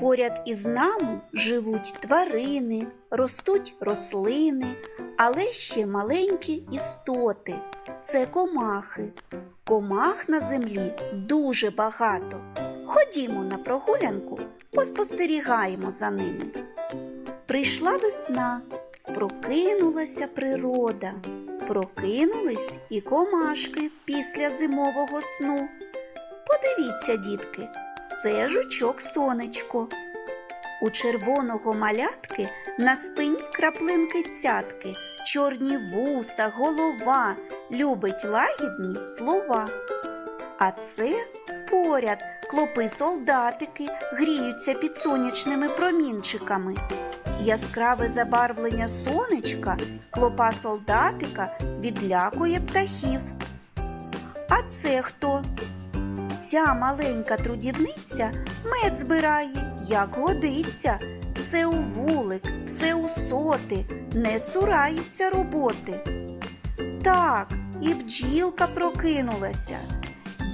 Поряд із нами живуть тварини, ростуть рослини, але ще маленькі істоти. Це комахи. Комах на землі дуже багато. Ходімо на прогулянку, поспостерігаємо за ними. Прийшла весна, прокинулася природа, прокинулись і комашки після зимового сну. Подивіться, дітки, це жучок сонечко. У червоного малятки на спині краплинки цятки, чорні вуса, голова, любить лагідні слова. А це поряд клопи солдатики гріються під сонячними промінчиками. Яскраве забарвлення сонечка клопа солдатика відлякує птахів. А це хто? Ця маленька трудівниця мед збирає, як годиться, все у вулик, все у соти, не цурається роботи. Так, і бджілка прокинулася.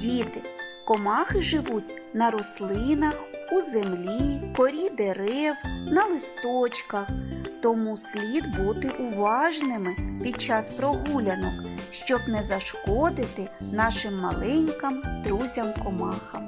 Діти, комахи живуть на рослинах, у землі, корі дерев, на листочках. Тому слід бути уважними під час прогулянок, щоб не зашкодити нашим маленьким друзям-комахам.